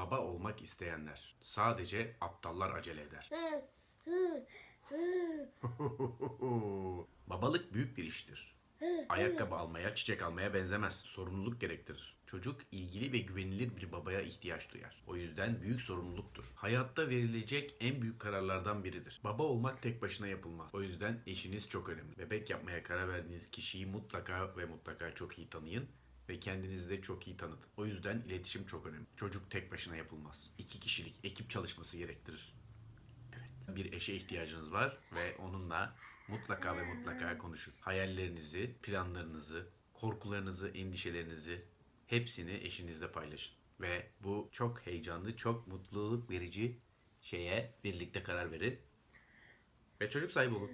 Baba olmak isteyenler. Sadece aptallar acele eder. Babalık büyük bir iştir. Ayakkabı almaya, çiçek almaya benzemez. Sorumluluk gerektirir. Çocuk ilgili ve güvenilir bir babaya ihtiyaç duyar. O yüzden büyük sorumluluktur. Hayatta verilecek en büyük kararlardan biridir. Baba olmak tek başına yapılmaz. O yüzden eşiniz çok önemli. Bebek yapmaya karar verdiğiniz kişiyi mutlaka ve mutlaka çok iyi tanıyın ve kendinizi de çok iyi tanıtın. O yüzden iletişim çok önemli. Çocuk tek başına yapılmaz. İki kişilik ekip çalışması gerektirir. Evet. Bir eşe ihtiyacınız var ve onunla mutlaka ve mutlaka konuşun. Hayallerinizi, planlarınızı, korkularınızı, endişelerinizi hepsini eşinizle paylaşın. Ve bu çok heyecanlı, çok mutluluk verici şeye birlikte karar verin. Ve çocuk sahibi olun.